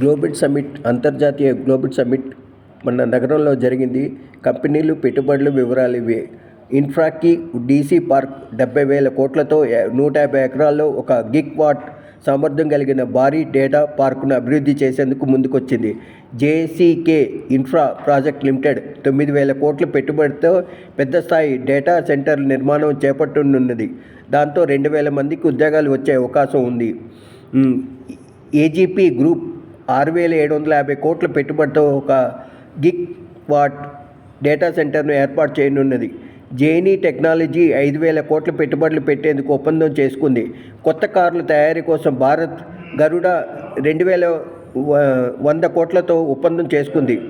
Global summit అంతర్జాతీయ global summit మన నగరంలో జరిగింది. కంపెనీలు పెట్టుబడులు వివరాలు ఇవే. ఇన్ఫ్రాకి డీసీ పార్క్ డెబ్బై వేల కోట్లతో నూట యాభై ఎకరాల్లో ఒక గిగ్ వాట్ సామర్థ్యం కలిగిన భారీ డేటా పార్కును అభివృద్ధి చేసేందుకు ముందుకొచ్చింది. జేసీకే ఇన్ఫ్రా ప్రాజెక్ట్ లిమిటెడ్ తొమ్మిది వేల కోట్ల పెట్టుబడితో పెద్ద స్థాయి డేటా సెంటర్ నిర్మాణం చేపట్టనున్నది. దాంతో రెండు వేల మందికి ఉద్యోగాలు వచ్చే అవకాశం ఉంది. ఏజీపీ గ్రూప్ ఆరు వేల ఏడు వందల యాభై కోట్ల పెట్టుబడితో ఒక గిగ్ వాట్ డేటా సెంటర్ను ఏర్పాటు చేయనున్నది. జేనీ టెక్నాలజీ ఐదు వేల కోట్ల పెట్టుబడులు పెట్టేందుకు ఒప్పందం చేసుకుంది. కొత్త కార్ల తయారీ కోసం భారత్ గరుడ రెండు వేల వ- వంద కోట్లతో ఒప్పందం చేసుకుంది.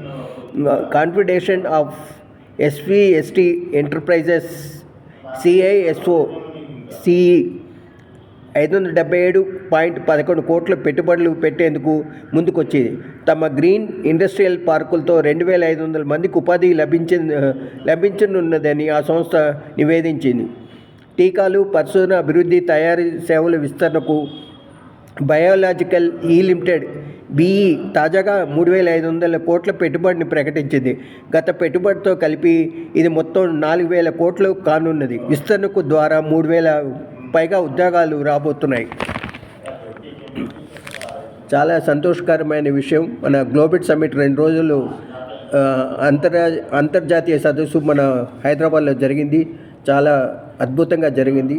Confederation of SVST enterprises CISO CE ఐదు వందల డెబ్బై ఏడు పాయింట్ పదకొండు కోట్ల పెట్టుబడులు పెట్టేందుకు ముందుకొచ్చింది. తమ గ్రీన్ ఇండస్ట్రియల్ పార్కులతో రెండు వేల ఐదు వందల మందికి ఉపాధి లభించి లభించనున్నదని ఆ సంస్థ నివేదించింది. టీకాలు పరిశోధన అభివృద్ధి తయారీ సేవల విస్తరణకు బయోలాజికల్ ఈ లిమిటెడ్ బీఈ తాజాగా మూడు వేల ఐదు వందల కోట్ల పెట్టుబడిని ప్రకటించింది. గత పెట్టుబడితో కలిపి ఇది మొత్తం నాలుగు వేల కోట్లు కానున్నది. విస్తరణకు ద్వారా మూడు వేల పైగా ఉద్యోగాలు రాబోతున్నాయి. చాలా సంతోషకరమైన విషయం. మన గ్లోబల్ సమ్మిట్ రెండు రోజులు అంతర్జా అంతర్జాతీయ సదస్సు మన హైదరాబాద్లో జరిగింది. చాలా అద్భుతంగా జరిగింది.